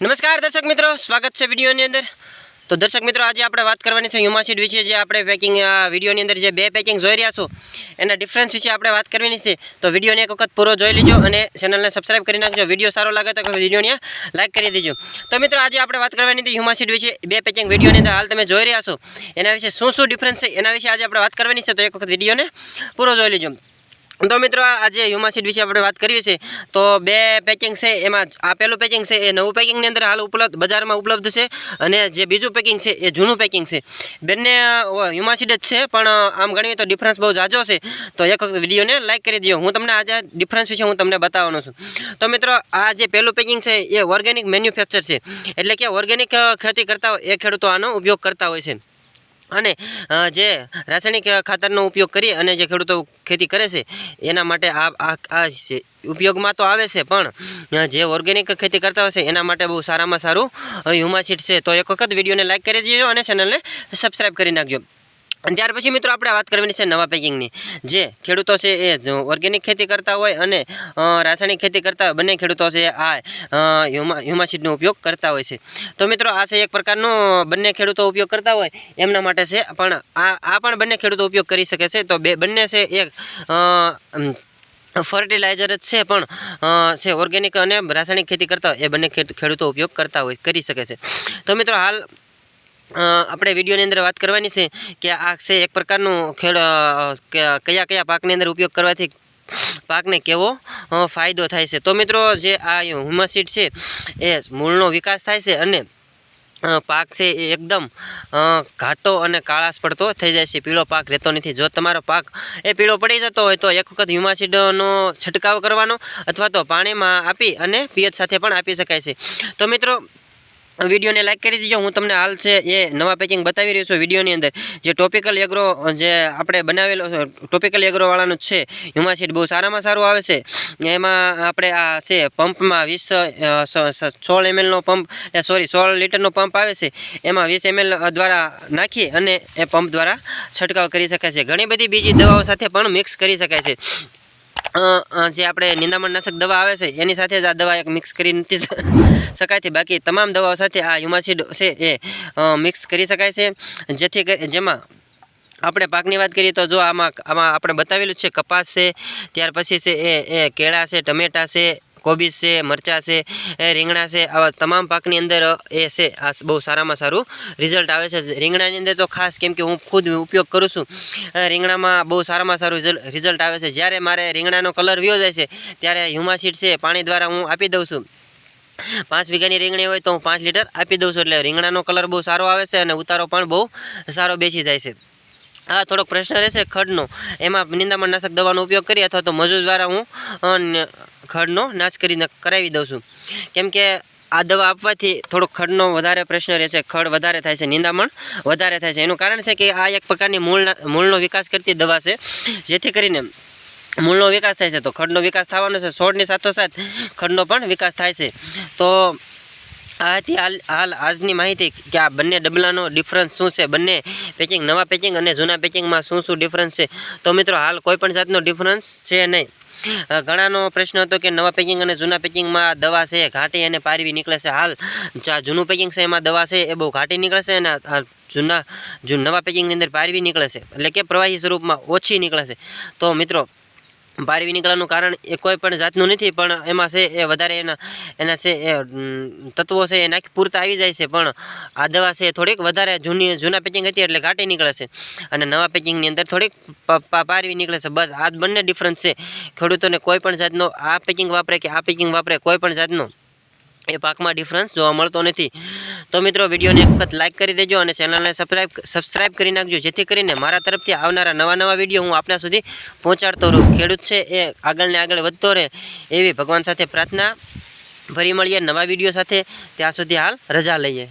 નમસ્કાર દર્શક મિત્રો, સ્વાગત છે વિડીયોની અંદર. તો દર્શક મિત્રો, આજે આપણે વાત કરવાની છે હ્યુમાસીડ વિશે. જે આપણે પેકિંગ વિડીયોની અંદર જે બે પેકિંગ જોઈ રહ્યા છો, એના ડિફરન્સ વિશે આપણે વાત કરવાની છે. તો વિડીયોને એક વખત પૂરો જોઈ લેજો અને ચેનલને સબસ્ક્રાઈબ કરી નાખજો. વીડિયો સારો લાગે તો વિડીયોને લાઈક કરી દેજો. તો મિત્રો, આજે આપણે વાત કરવાની હતી હ્યુમાસીડ વિશે, બે પેકિંગ વિડીયોની અંદર. હાલ તમે જોઈ રહ્યા છો. એના વિશે શું શું ડિફરન્સ છે, એના વિશે આજે આપણે વાત કરવાની છે. તો એક વખત વિડીયોને પૂરો જોઈ લેજો. તો મિત્રો આજે હ્યુમાસીડ વિશે આપણે વાત કરીએ છીએ. તો બે પેકિંગ છે, એમાં આ પહેલું પેકિંગ છે, એ નવું પેકિંગની અંદર હાલ ઉપલબ્ધ, બજારમાં ઉપલબ્ધ છે, અને જે બીજું પેકિંગ છે, એ જૂનું પેકિંગ છે. બંને હ્યુમાસીડ જ છે, પણ આમ ગણીએ તો ડિફરન્સ બહુ જાજો છે. તો એક વખત વિડીયોને લાઇક કરી દો હું તમને આજે ડિફરન્સ વિશે હું તમને બતાવવાનો છું. તો મિત્રો, આ જે પહેલું પેકિંગ છે, એ ઓર્ગેનિક મેન્યુફેક્ચર છે. એટલે કે ઓર્ગેનિક ખેતી કરતા એ ખેડૂતો આનો ઉપયોગ કરતા હોય છે. અને જે રાસાયણિક ખાતરનો ઉપયોગ કરી અને જે ખેડૂતો ખેતી કરે છે, એના માટે આ આ ઉપયોગમાં તો આવે છે, પણ જે ઓર્ગેનિક ખેતી કરતા હોય છે, એના માટે બહુ સારામાં સારું હ્યુમાસીડ છે. તો એક વખત વિડીયોને લાઇક કરી દેજો અને ચેનલને સબસ્ક્રાઈબ કરી નાખજો. ત્યાર પછી મિત્રો આપણે વાત કરવાની છે નવા પેકિંગની. જે ખેડૂતો છે એ ઓર્ગેનિક ખેતી કરતા હોય અને રાસાયણિક ખેતી કરતા હોય, બંને ખેડૂતો છે આ હ્યુમા ઉપયોગ કરતા હોય છે. તો મિત્રો આ છે એક પ્રકારનો બંને ખેડૂતો ઉપયોગ કરતા હોય, એમના માટે છે, પણ આ આ પણ બંને ખેડૂતો ઉપયોગ કરી શકે છે. તો બે, બંને છે એક ફર્ટિલાઇઝર જ છે, પણ છે ઓર્ગેનિક અને રાસાયણિક ખેતી કરતા એ બંને ખેડૂતો ઉપયોગ કરતા હોય, કરી શકે છે. તો મિત્રો હાલ આપણે વિડીયોની અંદર વાત કરવાની છે કે આ છે એક પ્રકારનું ખેડ કયા કયા પાકની અંદર ઉપયોગ કરવાથી પાકને કેવો ફાયદો થાય છે. તો મિત્રો, જે આ હ્યુમસીડ છે, એ મૂળનો વિકાસ થાય છે અને પાક છે એ એકદમ ઘાટો અને કાળાશ પડતો થઈ જાય છે. પીળો પાક રહેતો નથી. જો તમારો પાક એ પીળો પડી જતો હોય તો એક વખત હ્યુમાસિડનો છંટકાવ કરવાનો અથવા તો પાણીમાં આપી અને પિયત સાથે પણ આપી શકાય છે. તો મિત્રો વિડીયોને લાઇક કરી દીજો. હું તમને હાલ છે એ નવા પેકિંગ બતાવી રહ્યો છું વિડીયોની અંદર. જે ટોપિકલ એગ્રો જે આપણે બનાવેલો ટોપિકલ એગ્રોવાળાનું છે હ્યુમાસીડ બહુ સારામાં સારું આવે છે. એમાં આપણે આ છે પંપમાં વીસ સોળ એમએલનો પંપ સોરી સોળ લીટરનો પંપ આવે છે. એમાં વીસ એમએલ દ્વારા નાખી અને એ પંપ દ્વારા છંટકાવ કરી શકાય છે. ઘણી બધી બીજી દવાઓ સાથે પણ મિક્સ કરી શકાય છે. જે આપણે નિંદામણ નાશક દવા આવે છે, એની સાથે જ આ દવા એક મિક્સ કરી નથી શકાય છે. બાકી તમામ દવાઓ સાથે આ હ્યુમાસિડ છે એ મિક્સ કરી શકાય છે. જેથી જેમાં આપણે પાકની વાત કરીએ તો જો આમાં આમાં આપણે બતાવેલું છે, કપાસ છે, ત્યાર પછી છે એ એ કેળા છે, ટમેટા છે કોબીજ છે, મરચાં છે રીંગણા છે, આવા તમામ પાકની અંદર એ છે. આ બહુ સારામાં સારું રિઝલ્ટ આવે છે. રીંગણાની અંદર તો ખાસ કેમ કે હું ખુદ ઉપયોગ કરું છું. રીંગણામાં બહુ સારામાં સારું રિઝલ્ટ આવે છે. જ્યારે મારે રીંગણાનો કલર વ્યો જાય છે, ત્યારે હ્યુમાસીડ છે પાણી દ્વારા હું આપી દઉં છું. પાંચ વીઘાની રીંગણી હોય તો હું પાંચ લીટર આપી દઉં છું. એટલે રીંગણાનો કલર બહુ સારો આવે છે અને ઉતારો પણ બહુ સારો બેસી જાય છે. આ થોડોક પ્રશ્ન રહેશે ખડનો. એમાં નિંદામણ નાશક દવાનો ઉપયોગ કરી અથવા તો મજૂર દ્વારા હું ખડનો નાશ કરીને કરાવી દઉં છું. કેમ કે આ દવા આપવાથી થોડોક ખડનો વધારે પ્રશ્ન રહેશે. ખડ વધારે થાય છે, નિંદામણ વધારે થાય છે. એનું કારણ છે કે આ એક પ્રકારની મૂળના મૂળનો વિકાસ કરતી દવા છે. જેથી કરીને મૂળનો વિકાસ થાય છે. તો ખડનો વિકાસ થવાનો છે. છોડની સાથોસાથ ખડનો પણ વિકાસ થાય છે. તો આ હતી હાલ હાલ આજની માહિતી કે આ બંને ડબલાનો ડિફરન્સ શું છે? બંને પેકિંગ નવા પેકિંગ અને જૂના પેકિંગમાં શું શું ડિફરન્સ છે? તો મિત્રો, હાલ કોઈ પણ જાતનો ડિફરન્સ છે નહીં. ઘણાનો પ્રશ્ન હતો કે નવા પેકિંગ અને જૂના પેકિંગમાં દવા છે, ઘાટી અને પારવી નીકળે છે. હાલ જૂનું પેકિંગ છે, એમાં દવા છે, એ બહુ ઘાટી નીકળે છે અને જૂના જૂ નવા પેકિંગની અંદર પારવી નીકળે છે. એટલે કે પ્રવાહી સ્વરૂપમાં ઓછી નીકળે છે. તો મિત્રો પારવી નીકળવાનું કારણ એ કોઈ પણ જાતનું નથી, પણ એમાં છે એ વધારે એના એના છે એ તત્વો છે એ નાખી પૂરતા આવી જાય છે, પણ આ દવા છે થોડીક વધારે જૂની, જૂના પેકિંગ હતી એટલે ઘાટી નીકળે છે. અને નવા પેકિંગની અંદર થોડીક પારવી નીકળે છે, બસ આ બંને ડિફરન્સ છે. ખેડૂતોને કોઈ પણ જાતનો આ પેકિંગ વાપરે કે આ પેકિંગ વાપરે, કોઈ પણ જાતનો એ પાકમાં ડિફરન્સ જોવા મળતો નથી. તો મિત્રો, વિડીયોને એક વખત લાઇક કરી દેજો અને ચેનલને સબસ્ક્રાઈબ સબસ્ક્રાઈબ કરી નાખજો, જેથી કરીને મારા તરફથી આવનારા નવા નવા વીડિયો હું આપણા સુધી પહોંચાડતો રહું. ખેડૂત છે એ આગળ ને આગળ વધતો રહે એવી ભગવાન સાથે પ્રાર્થના. ફરી મળીએ નવા વીડિયો સાથે. ત્યાં સુધી હાલ રજા લઈએ.